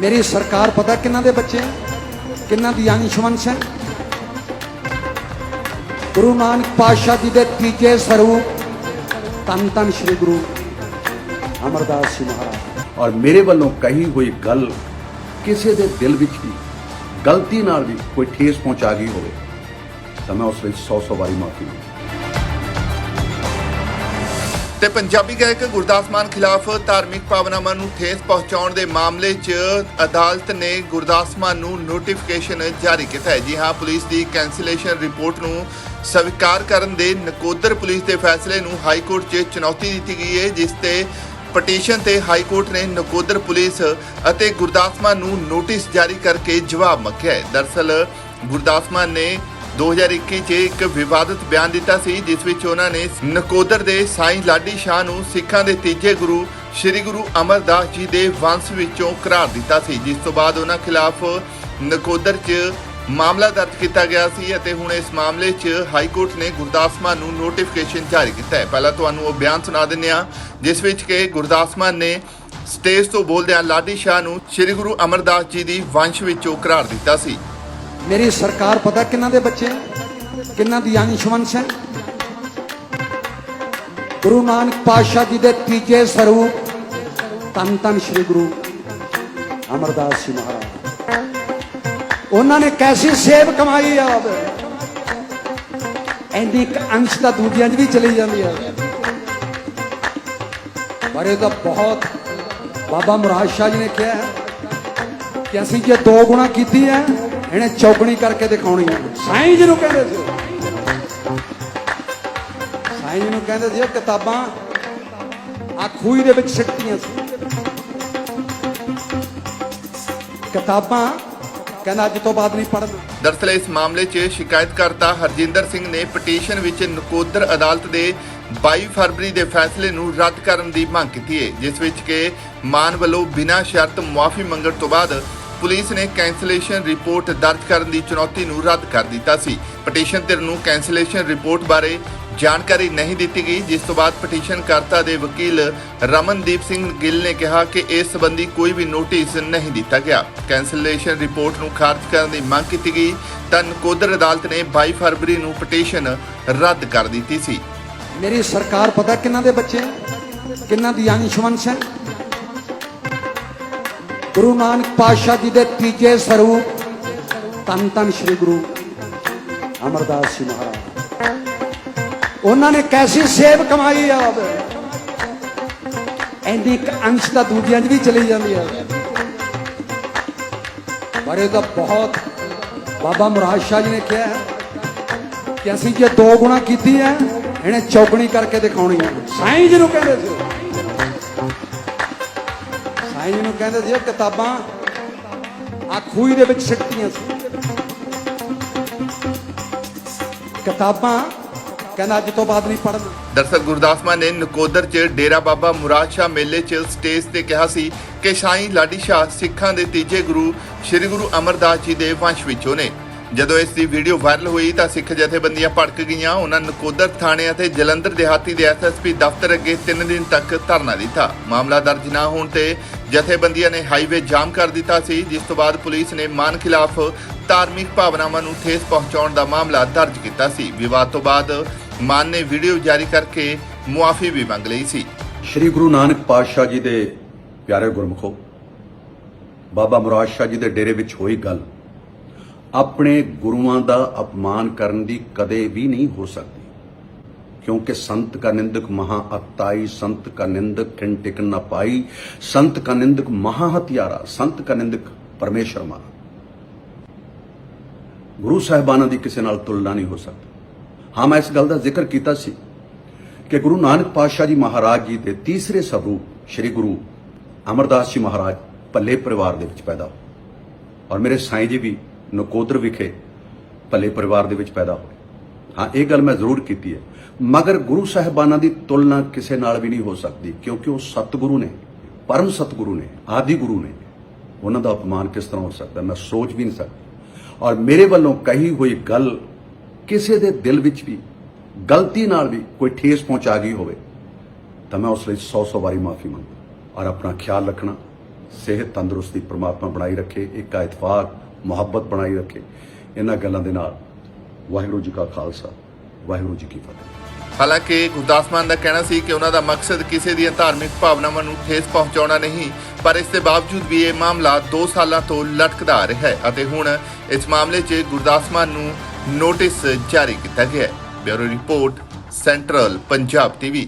ਮੇਰੀ ਸਰਕਾਰ ਪਤਾ ਕਿੰਨਾ ਦੇ ਬੱਚੇ ਆ? ਕਿੰਨਾ ਦੀ ਅੰਸ਼ਵੰਸ਼ ਹੈ? ਗੁਰੂ ਨਾਨਕ ਪਾਤਸ਼ਾਹ ਜੀ ਦੇ ਤੀਜੇ ਸਰੂਪ ਤਨ ਤਨ ਸ੍ਰੀ ਗੁਰੂ ਅਮਰਦਾਸ ਜੀ ਮਹਾਰਾਜ। ਔਰ ਮੇਰੇ ਵੱਲੋਂ ਕਹੀ ਹੋਈ ਗੱਲ ਕਿਸੇ ਦੇ ਦਿਲ ਵਿੱਚ ਵੀ, ਗਲਤੀ ਨਾਲ ਵੀ ਕੋਈ ਠੇਸ ਪਹੁੰਚਾ ਗਈ ਹੋਵੇ, ਤਾਂ ਮੈਂ ਉਸ ਲਈ 100 100 ਵਾਰੀ ਮਾਫੀ ਮੰਗਦਾ ਤੇ ਪੰਜਾਬੀ ਗਾਇਕ ਗੁਰਦਾਸ ਮਾਨ ਖਿਲਾਫ ਧਾਰਮਿਕ ਭਾਵਨਾਵਾਂ ਨੂੰ ਠੇਸ ਪਹੁੰਚਾਉਣ ਦੇ ਮਾਮਲੇ 'ਚ ਅਦਾਲਤ ਨੇ ਗੁਰਦਾਸ ਮਾਨ ਨੂੰ ਨੋਟੀਫਿਕੇਸ਼ਨ ਜਾਰੀ ਕੀਤਾ ਹੈ। ਜੀ ਹਾਂ, ਪੁਲਿਸ ਦੀ ਕੈਂਸਲੇਸ਼ਨ ਰਿਪੋਰਟ ਨੂੰ ਸਵੀਕਾਰ ਕਰਨ ਦੇ ਨਕੋਦਰ ਪੁਲਿਸ ਦੇ ਫੈਸਲੇ ਨੂੰ ਹਾਈ ਕੋਰਟ 'ਚ ਚੁਣੌਤੀ ਦਿੱਤੀ ਗਈ ਹੈ, ਜਿਸ ਤੇ ਪਟੀਸ਼ਨ ਤੇ ਹਾਈ ਕੋਰਟ ਨੇ ਨਕੋਦਰ ਪੁਲਿਸ ਅਤੇ ਗੁਰਦਾਸ ਮਾਨ ਨੂੰ ਨੋਟਿਸ ਜਾਰੀ ਕਰਕੇ ਜਵਾਬ ਮੰਗਿਆ ਹੈ। ਦਰਸਲ, ਗੁਰਦਾਸ ਮਾਨ ਨੇ 2021 'ਚ ਇੱਕ ਵਿਵਾਦਤ ਬਿਆਨ ਦਿੱਤਾ ਸੀ, ਜਿਸ ਵਿੱਚ ਉਹਨਾਂ ਨੇ ਨਕੋਦਰ ਦੇ ਸਾਈਂ ਲਾਡੀ ਸ਼ਾਹ ਨੂੰ ਸਿੱਖਾਂ ਦੇ ਤੀਜੇ ਗੁਰੂ ਸ੍ਰੀ ਗੁਰੂ ਅਮਰਦਾਸ ਜੀ ਦੇ ਵੰਸ਼ ਵਿੱਚੋਂ ਕਰਾਰ ਦਿੱਤਾ ਸੀ, ਜਿਸ ਤੋਂ ਬਾਅਦ ਉਹਨਾਂ ਖਿਲਾਫ ਨਕੋਦਰ 'ਚ ਮਾਮਲਾ ਦਰਜ ਕੀਤਾ ਗਿਆ ਸੀ ਅਤੇ ਹੁਣ ਇਸ ਮਾਮਲੇ 'ਚ ਹਾਈ ਕੋਰਟ ਨੇ ਗੁਰਦਾਸ ਮਾਨ ਨੂੰ ਨੋਟੀਫਿਕੇਸ਼ਨ ਜਾਰੀ ਕੀਤਾ ਹੈ। ਪਹਿਲਾਂ ਤੁਹਾਨੂੰ ਉਹ ਬਿਆਨ ਸੁਣਾ ਦਿੰਦੇ ਹਾਂ, ਜਿਸ ਵਿੱਚ ਕਿ ਗੁਰਦਾਸ ਮਾਨ ਨੇ ਸਟੇਜ ਤੋਂ ਬੋਲਦਿਆਂ ਲਾਡੀ ਸ਼ਾਹ ਨੂੰ ਸ੍ਰੀ ਗੁਰੂ ਅਮਰਦਾਸ ਜੀ ਦੀ ਵੰਸ਼ ਵਿੱਚੋਂ ਕਰਾਰ ਦਿੱਤਾ ਸੀ। ਮੇਰੀ ਸਰਕਾਰ ਪਤਾ ਕਿੰਨਾ ਦੇ ਬੱਚੇ ਆ? ਕਿੰਨਾ ਦੀ ਅੰਸ਼ਵੰਸ਼ ਹੈ ਗੁਰੂ ਨਾਨਕ ਪਾਤਸ਼ਾਹ ਜੀ ਦੇ ਤੀਜੇ ਸਰੂਪ ਤਨ ਤਨ ਸ੍ਰੀ ਗੁਰੂ ਅਮਰਦਾਸ ਜੀ ਮਹਾਰਾਜ। ਉਹਨਾਂ ਨੇ ਕੈਸੀ ਸੇਵ ਕਮਾਈ ਆ ਐਂਦੀ ਇੱਕ ਅੰਸ਼ ਤਾਂ ਦੂਜਿਆਂ 'ਚ ਵੀ ਚਲੀ ਜਾਂਦੀ ਆ। ਪਰ ਇਹ ਤਾਂ ਬਹੁਤ ਬਾਬਾ ਮੁਰਾਦ ਸ਼ਾਹ ਜੀ ਨੇ ਕਿਹਾ ਕਿ ਅਸੀਂ ਜੇ ਦੋ ਗੁਣਾ ਕੀਤੀ ਹੈ ਇਹਨੇ ਚੌਗਣੀ ਕਰਕੇ ਦਿਖਾਉਣੀ ਹੈ ਸਾਈਂ ਜੀ ਨੂੰ ਕਹਿੰਦੇ ਸੀ। ਸਾਈਂ ਜੀ ਨੂੰ ਕਹਿੰਦੇ ਸੀ ਕਿਤਾਬਾਂ ਆ ਖੂਹੀ ਦੇ ਵਿੱਚ ਸਿੱਟੀਆਂ ਸੀ। ਕਿਤਾਬਾਂ ਕਹਿੰਦਾ ਅੱਜ ਤੋਂ ਬਾਅਦ ਨਹੀਂ ਪੜ੍ਹਨਾ। ਦਰਅਸਲ ਇਸ ਮਾਮਲੇ 'ਚ ਸ਼ਿਕਾਇਤਕਰਤਾ ਹਰਜਿੰਦਰ ਸਿੰਘ ਨੇ ਪਟੀਸ਼ਨ ਵਿੱਚ ਨਕੋਦਰ ਅਦਾਲਤ ਦੇ 22 ਫਰਵਰੀ ਦੇ ਫੈਸਲੇ ਨੂੰ ਰੱਦ ਕਰਨ ਦੀ ਮੰਗ ਕੀਤੀ ਹੈ, ਜਿਸ ਵਿੱਚ ਕਿ ਮਾਨ ਵੱਲੋਂ ਬਿਨਾਂ ਸ਼ਰਤ ਮੁਆਫੀ ਮੰਗਣ ਤੋਂ ਬਾਅਦ ਪੁਲਿਸ ਨੇ ਕੈਂਸਲੇਸ਼ਨ ਰਿਪੋਰਟ ਦਰਜ ਕਰਨ ਦੀ ਚੁਣੌਤੀ ਨੂੰ ਰੱਦ ਕਰ ਦਿੱਤਾ ਸੀ। ਪਟੀਸ਼ਨ ਧਿਰ ਨੂੰ ਕੈਂਸਲੇਸ਼ਨ ਰਿਪੋਰਟ ਬਾਰੇ ਜਾਣਕਾਰੀ ਨਹੀਂ ਦਿੱਤੀ ਗਈ, ਜਿਸ ਤੋਂ ਬਾਅਦ ਪਟੀਸ਼ਨਕਰਤਾ ਦੇ ਵਕੀਲ ਰਮਨਦੀਪ ਸਿੰਘ ਗਿੱਲ ਨੇ ਕਿਹਾ ਕਿ ਇਸ ਸੰਬੰਧੀ ਕੋਈ ਵੀ ਨੋਟਿਸ ਨਹੀਂ ਦਿੱਤਾ ਗਿਆ। ਕੈਂਸਲੇਸ਼ਨ ਰਿਪੋਰਟ ਨੂੰ ਖਾਰਜ ਕਰਨ ਦੀ ਮੰਗ ਕੀਤੀ ਗਈ, ਤਾਂ ਨਕੋਦਰ ਅਦਾਲਤ ਨੇ 22 ਫਰਵਰੀ ਨੂੰ ਪਟੀਸ਼ਨ ਰੱਦ ਕਰ ਦਿੱਤੀ ਸੀ। ਮੇਰੀ ਸਰਕਾਰ ਪਤਾ ਕਿੰਨਾ ਦੇ ਬੱਚੇ ਕਿੰਨਾ ਦੀ ਅੰਸ਼ਵੰਸ਼ ਹੈ ਗੁਰੂ ਨਾਨਕ ਪਾਤਸ਼ਾਹ ਜੀ ਦੇ ਤੀਜੇ ਸਰੂਪ ਤਨ ਤਨ ਸ੍ਰੀ ਗੁਰੂ ਅਮਰਦਾਸ ਜੀ ਮਹਾਰਾਜ। ਉਹਨਾਂ ਨੇ ਕੈਸੀ ਸੇਵ ਕਮਾਈ ਆ ਐਂਦੀ ਇੱਕ ਅੰਸ਼ ਤਾਂ ਦੂਜਿਆਂ 'ਚ ਵੀ ਚਲੀ ਜਾਂਦੀ ਆ। ਪਰ ਇਹ ਤਾਂ ਬਹੁਤ, ਬਾਬਾ ਮੁਰਾਦ ਸ਼ਾਹ ਜੀ ਨੇ ਕਿਹਾ ਕਿ ਅਸੀਂ ਜੇ ਦੋ ਗੁਣਾ ਕੀਤੀ ਹੈ, ਇਹਨੇ ਚੌਗਣੀ ਕਰਕੇ ਦਿਖਾਉਣੀ ਹੈ। ਸਾਈਂ ਜੀ ਨੂੰ ਕਹਿੰਦੇ ਸੀ। ਸਾਈਂ ਜੀ ਕਹਿੰਦੇ ਸੀ ਕਿਤਾਬਾਂ ਆ ਖੂਹੀ ਦੇ ਵਿੱਚ ਸਿੱਟੀਆਂ ਸੀ। ਕਿਤਾਬਾਂ ਕਹਿੰਦਾ ਅੱਜ ਤੋਂ ਬਾਅਦ ਨਹੀਂ ਪੜ੍ਹਨਾ। ਦਰਸਲ ਗੁਰਦਾਸ ਮਾਨ ਨੇ ਨਕੋਦਰ 'ਚ ਡੇਰਾ ਬਾਬਾ ਮੁਰਾਦ ਸ਼ਾਹ ਮੇਲੇ 'ਚ ਸਟੇਜ ਤੇ ਕਿਹਾ ਸੀ ਕਿ ਸਾਈਂ ਲਾਡੀ ਸ਼ਾਹ ਸਿੱਖਾਂ ਦੇ ਤੀਜੇ ਗੁਰੂ, ਸ੍ਰੀ ਗੁਰੂ ਅਮਰਦਾਸ ਜੀ ਦੇ ਵੰਸ਼ ਵਿੱਚੋਂ ਨੇ। ਜਦੋਂ ਇਸ ਦੀ ਵੀਡੀਓ ਵਾਇਰਲ ਹੋਈ ਤਾਂ ਸਿੱਖ ਜਥੇਬੰਦੀਆਂ ਭੜਕ ਗਈਆਂ। ਉਹਨਾਂ ਨਕੋਦਰ ਥਾਣੇ ਅਤੇ ਜਲੰਧਰ ਦਿਹਾਤੀ ਦੇ ਐਸਐਸਪੀ ਦਫ਼ਤਰ ਅੱਗੇ 3 ਦਿਨ ਤੱਕ ਧਰਨਾ ਦਿੱਤਾ। ਮਾਮਲਾ ਦਰਜ ਨਾ ਹੋਣ ਤੇ ਜਥੇਬੰਦੀਆਂ ਨੇ ਹਾਈਵੇ ਜਾਮ ਕਰ ਦਿੱਤਾ ਸੀ, ਜਿਸ ਤੋਂ ਬਾਅਦ ਪੁਲਿਸ ਨੇ ਮਾਨ ਖਿਲਾਫ ਧਾਰਮਿਕ ਭਾਵਨਾਵਾਂ ਨੂੰ ਠੇਸ ਪਹੁੰਚਾਉਣ ਦਾ ਮਾਮਲਾ ਦਰਜ ਕੀਤਾ ਸੀ। ਵਿਵਾਦ ਤੋਂ ਬਾਅਦ ਮਾਨ ਨੇ ਵੀਡੀਓ ਜਾਰੀ ਕਰਕੇ ਮੁਆਫੀ ਵੀ ਮੰਗ ਲਈ ਸੀ। ਸ਼੍ਰੀ ਗੁਰੂ ਨਾਨਕ ਪਾਤਸ਼ਾਹ ਜੀ ਦੇ ਪਿਆਰੇ ਗੁਰਮਖੋ, ਬਾਬਾ ਮੁਰਾਦ ਸ਼ਾਹ ਜੀ ਦੇ ਡੇਰੇ ਵਿੱਚ ਹੋਈ ਗੱਲ। ਆਪਣੇ ਗੁਰੂਆਂ ਦਾ ਅਪਮਾਨ ਕਰਨ ਦੀ ਕਦੇ ਵੀ ਨਹੀਂ ਹੋ ਸਕਦੀ। ਕਿਉਂਕਿ ਸੰਤ ਕਾ ਨਿੰਦਕ ਮਹਾ ਅਤਾਈ, ਸੰਤ ਕਾ ਨਿੰਦਕ ਕਿਨ ਟਿਕ ਨ ਪਾਈ, ਸੰਤ ਕਾ ਨਿੰਦਕ ਮਹਾ ਹਤਿਆਰਾ, ਸੰਤ ਕਾ ਨਿੰਦਕ ਪਰਮੇਸ਼ਰ ਗੁਰੂ ਸਾਹਿਬਾਨਾਂ ਦੀ ਕਿਸੇ ਨਾਲ ਤੁਲਨਾ ਨਹੀਂ ਹੋ ਸਕਦੀ। ਹਾਂ, ਮੈਂ ਇਸ ਗੱਲ ਦਾ ਜ਼ਿਕਰ ਕੀਤਾ ਸੀ ਕਿ ਗੁਰੂ ਨਾਨਕ ਪਾਤਸ਼ਾਹ ਜੀ ਮਹਾਰਾਜ ਜੀ ਦੇ ਤੀਸਰੇ ਸਰੂਪ ਸ੍ਰੀ ਗੁਰੂ ਅਮਰਦਾਸ ਜੀ ਮਹਾਰਾਜ ਭੱਲੇ ਪਰਿਵਾਰ ਦੇ ਵਿੱਚ ਪੈਦਾ ਹੋਏ। ਔਰ ਮੇਰੇ ਸਾਈਂ ਜੀ ਵੀ ਨਕੋਦਰ ਵਿਖੇ ਭਲੇ ਪਰਿਵਾਰ ਦੇ ਵਿੱਚ ਪੈਦਾ ਹੋਏ। ਹਾਂ, ਇਹ ਗੱਲ ਮੈਂ ਜ਼ਰੂਰ ਕੀਤੀ ਹੈ। ਮਗਰ ਗੁਰੂ ਸਾਹਿਬਾਨਾਂ ਦੀ ਤੁਲਨਾ ਕਿਸੇ ਨਾਲ ਵੀ ਨਹੀਂ ਹੋ ਸਕਦੀ, ਕਿਉਂਕਿ ਉਹ ਸਤਿਗੁਰੂ ਨੇ, ਪਰਮ ਸਤਿਗੁਰੂ ਨੇ, ਆਦਿ ਗੁਰੂ ਨੇ। ਉਹਨਾਂ ਦਾ ਅਪਮਾਨ ਕਿਸ ਤਰ੍ਹਾਂ ਹੋ ਸਕਦਾ? ਮੈਂ ਸੋਚ ਵੀ ਨਹੀਂ ਸਕਦਾ। ਔਰ ਮੇਰੇ ਵੱਲੋਂ ਕਹੀ ਹੋਈ ਗੱਲ ਕਿਸੇ ਦੇ ਦਿਲ ਵਿੱਚ ਵੀ, ਗਲਤੀ ਨਾਲ ਵੀ ਕੋਈ ਠੇਸ ਪਹੁੰਚਾ ਗਈ ਹੋਵੇ, ਤਾਂ ਮੈਂ ਉਸ ਲਈ 100 100 ਵਾਰੀ ਮਾਫੀ ਮੰਗਦਾ। ਔਰ ਆਪਣਾ ਖਿਆਲ ਰੱਖਣਾ, ਸਿਹਤ ਤੰਦਰੁਸਤੀ ਪ੍ਰਮਾਤਮਾ ਬਣਾਈ ਰੱਖੇ, ਇੱਕ ਇਤਫਾਕ ਮੁਹੱਬਤ ਬਣਾਈ ਰੱਖੇ ਇਹਨਾਂ ਗੱਲਾਂ ਦੇ ਨਾਲ। ਵਾਹਿਗੁਰੂ ਜੀ ਕਾ ਖਾਲਸਾ, ਵਾਹਿਗੁਰੂ ਜੀ ਕੀ ਫਤਿਹ। ਹਾਲਾਂਕਿ ਗੁਰਦਾਸ ਦਾ ਕਹਿਣਾ ਸੀ ਕਿ ਉਹਨਾਂ ਦਾ ਮਕਸਦ ਕਿਸੇ ਦੀਆਂ ਧਾਰਮਿਕ ਭਾਵਨਾਵਾਂ ਨੂੰ ਠੇਸ ਪਹੁੰਚਾਉਣਾ ਨਹੀਂ, ਪਰ ਇਸ ਦੇ ਬਾਵਜੂਦ ਵੀ ਇਹ ਮਾਮਲਾ 2 ਸਾਲਾਂ ਤੋਂ ਲਟਕਦਾ ਆ ਰਿਹਾ ਹੈ ਅਤੇ ਹੁਣ ਇਸ ਮਾਮਲੇ 'ਚ ਗੁਰਦਾਸ ਮਾਨ ਨੂੰ ਨੋਟਿਸ ਜਾਰੀ ਕੀਤਾ ਗਿਆ ਹੈ। Bureau report, central Punjab TV.